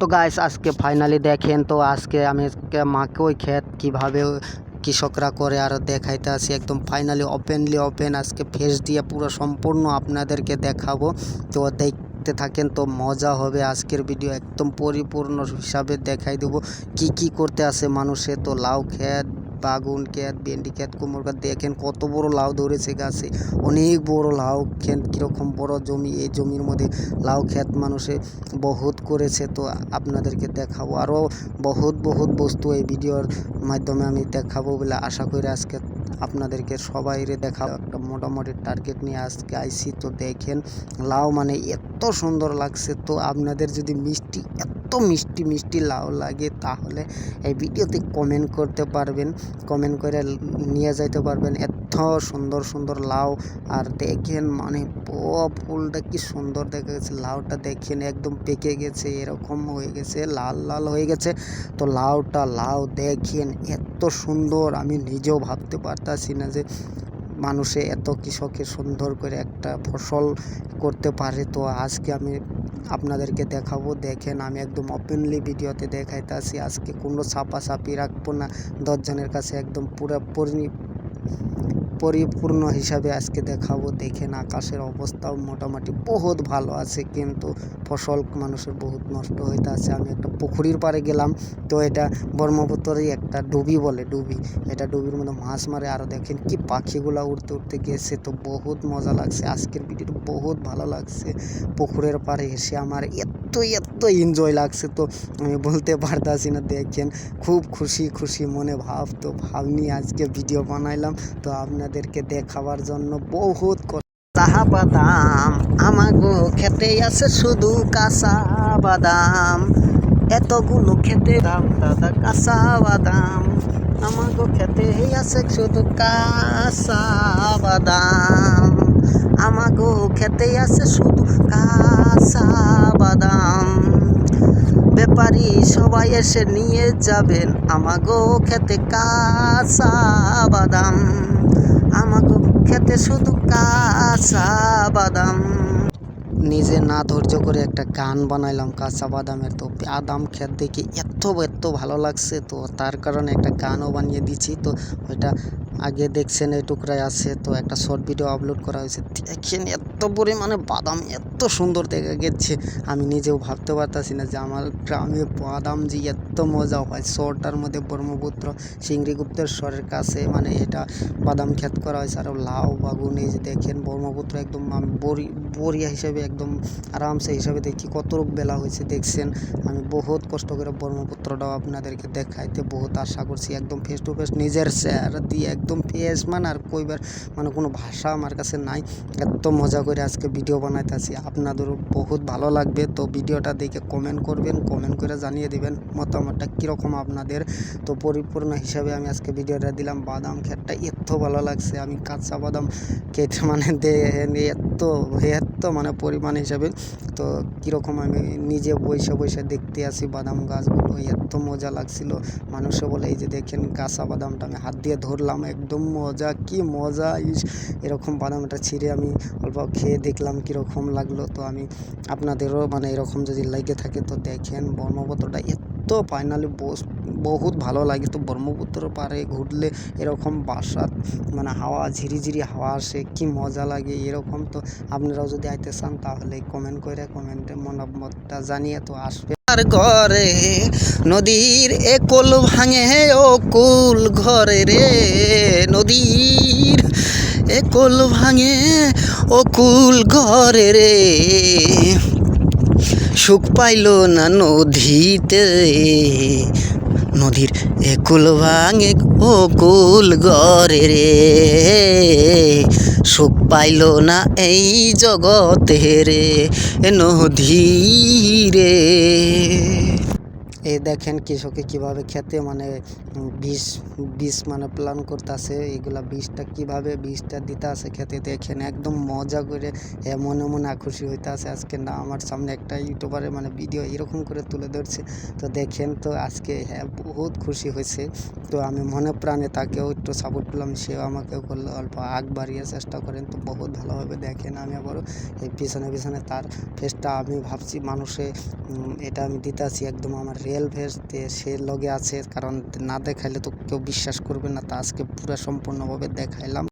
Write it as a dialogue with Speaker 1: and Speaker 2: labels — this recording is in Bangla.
Speaker 1: তো গাইস আজকে ফাইনালি দেখেন, তো আজকে আমি মাকে ওই ক্ষেত কীভাবে কৃষকরা করে আর দেখাইতে আসি। একদম ফাইনালি ওপেনলি ওপেন আজকে ফেস দিয়ে পুরো সম্পূর্ণ আপনাদেরকে দেখাবো। তো দেখতে থাকেন, তো মজা হবে আজকের ভিডিও একদম পরিপূর্ণ হিসাবে দেখাই দেবো। কি কি করতে আসে মানুষে, তো লাউ ক্ষেত বাগুন ক্ষেত ভেন্ডি ক্ষেত কুমড়ো ক্ষেত দেখেন কত বড় লাউ ধরেছে গাছে। অনেক বড় লাউ ক্ষেত কীরকম বড় জমি, এই জমির মধ্যে লাউ ক্ষেত মানুষে বহুত করেছে। তো আপনাদেরকে দেখাবো আরও বহুত বহুত বস্তু এই ভিডিওর মাধ্যমে আমি দেখাবো বলে আশা করি আজকে আপনাদেরকে সবাইরে দেখাবো। একটা মোটামুটি টার্গেট নিয়ে আজকে আইসি। তো দেখেন, লাউ মানে এত সুন্দর লাগছে। তো আপনাদের যদি মিষ্টি, এত মিষ্টি মিষ্টি লাউ লাগে, তাহলে এই ভিডিওতে কমেন্ট করতে পারবেন। কমেন্ট করে নিয়ে যাইতে পারবেন। এত সুন্দর সুন্দর লাউ। আর দেখেন মানে ফুলটা কি সুন্দর দেখা গেছে। লাউটা দেখেন একদম পেকে গেছে, এরকম হয়ে গেছে, লাল লাল হয়ে গেছে। তো লাউটা, লাউ দেখেন এত সুন্দর, আমি নিজেও ভাবতে পারতাছি না যে মানুষে এত কৃষকের সুন্দর করে একটা ফসল করতে পারে। তো আজকে আমি আপনাদেরকে দেখাবো। দেখেন আমি একদম ওপেনলি ভিডিওতে দেখাইতেছি, আজকে কোনো ছাপাছাপি রাখব না। দশজনের কাছে একদম পুরো পরি পরিপূর্ণ হিসাবে আজকে দেখাবো। দেখেন আকাশের অবস্থাও মোটামুটি বহুত ভালো আছে, কিন্তু ফসল মানুষের বহুত নষ্ট হইতে আছে। আমি একটা পুকুরির পাড়ে গেলাম, তো এটা ব্রহ্মপুত্রেরই একটা ডুবি বলে, ডুবি। এটা ডুবির মধ্যে মাছ মারে আরও দেখেন কি পাখিগুলা উড়তে উড়তে গেছে, তো বহুত মজা লাগছে। আজকের ভিডিওটা বহুত ভালো লাগছে। পুকুরের পাড়ে এসে আমার এত এত এনজয় লাগছে তো আমি বলতে পারতাছি না, দেখেন। খুব খুশি খুশি মনে ভাব তো ভাব নিয়ে আজকে ভিডিও বানাইলাম। তো আপনাদেরকে দেখাবার জন্য বহুত চাহা বাদাম। আমাগো খেতে আছে শুধু কাঁচা বাদাম। এতগুলো খেতে দাম দাদা, কাঁচা বাদাম। আমাগো খেতে আছে শুধু কাঁচা বাদাম। আমাগো খেতে আছে শুধু কাঁচা বাদাম। ব্যাপারী সবাই এসে নিয়ে যাবেন, আমাগো খেতে কাঁচা বাদাম। আমাগো খেতে শুধু কাঁচা বাদাম। নিজে না ধৈর্য করে একটা গান বানাইলাম কাঁচা বাদামের, তো বাদাম খেত দেখে এত এত ভালো লাগছে, তো তার কারণে একটা গানও বানিয়ে দিচ্ছি, তো ওইটা আগে দেখছেন এই টুকরায় আছে, তো একটা শর্ট ভিডিও আপলোড করা হয়েছে। দেখেন এত পরিমাণে বাদাম, এত সুন্দর দেখা গেছে। আমি নিজেও ভাবতে পারতাছি না যে আমার গ্রামে বাদাম যে এত মজা হয়। শহরটার মধ্যে ব্রহ্মপুত্র সিংড়িগুপ্তেশ্বরের কাছে মানে এটা বাদাম ক্ষেত করা হয়েছে। আর লাউ বাগুন, এই যে দেখেন ব্রহ্মপুত্র একদম বড়ি বড়িয়া হিসাবে, একদম আরামসে হিসাবে দেখি। কত বেলা হয়েছে, দেখছেন? আমি বহুত কষ্ট করে ব্রহ্মপুত্রটাও আপনাদেরকে দেখাইতে বহুত আশা করছি, একদম ফেস টু ফেস নিজের স্যার দিয়ে একদম ফেস মানে আর কইবার মানে কোনো ভাষা আমার কাছে নাই। এত মজা করে আজকে ভিডিও বানাইতেছি, আপনাদেরও বহুত ভালো লাগবে। তো ভিডিওটা দেখে কমেন্ট করবেন কমেন্ট করে জানিয়ে দিবেন মতামতটা কীরকম আপনাদের। তো পরিপূর্ণ হিসাবে আমি আজকে ভিডিওটা দিলাম, বাদাম ক্ষেতটা এত ভালো লাগছে, আমি কাঁচা বাদাম কেটে মানে এত এত মানে পরিমাণ হিসাবে। তো কীরকম আমি নিজে বসে বসে দেখতে আসি বাদাম গাছগুলো এত মজা লাগছিল। মানুষে বলে, এই যে দেখেন কাঁচা বাদামটা, আমি হাত দিয়ে ধরলাম, একদম মজা, কি মজা এরকম বাদামটা ছিঁড়ে আমি অল্প খেয়ে দেখলাম কীরকম লাগল। তো আমি আপনাদেরও মানে এরকম যদি লেগে থাকে, তো দেখেন ব্রহ্মপুত্রটা এত ফাইনালি বস, বহুত ভালো লাগে। তো ব্রহ্মপুত্র পাড়ে ঘুরলে এরকম বাসাত মানে হাওয়া, ঝিরিঝিরি হাওয়া আসে, কি মজা লাগে এরকম। তো আপনারাও যদি আইতে চান, তাহলে কমেন্ট করে কমেন্টে মতামতটা জানিয়ে তো আসবে। আর ঘরে। নদীর একল ভাঙে ও কুল ঘরে রে। নদীর একল ভাঙে ও কুল ঘরে রে। সুখ পাইল না নদীতে। নদীর একুল ভাঙে, ও কুল গরে রে। সুখ পাইল না এই জগতে রে নদী রে। এই দেখেন কৃষকে কীভাবে খেতে মানে বিষ বিষ মানে প্ল্যান করতেছে। এগুলা বিষটা কীভাবে বিষটা দিতে আছে খেতে দেখেন, একদম মজা করে এ মনে মনে খুশি হইতে আছে আজকে না, আমার সামনে একটা ইউটিউবারে মানে ভিডিও এরকম করে তুলে ধরছে। তো দেখেন তো আজকে হ্যাঁ বহুত খুশি হয়েছে। তো আমি মনে প্রাণে তাকেও একটু সাপোর্ট করলাম সেও আমাকেও করল, অল্প আগ বাড়িয়ে চেষ্টা করেন। তো বহুত ভালোভাবে দেখেন আমি আবারও এই পিছনে পিছনে তার ফেসটা আমি ভাবছি মানুষে এটা আমি দিতে একদম আমার রিয়েল ফেস সে লগে আছে, কারণ না দেখাইলে তো কেউ বিশ্বাস করবে না। তা আজকে পুরা সম্পূর্ণভাবে দেখাইলাম।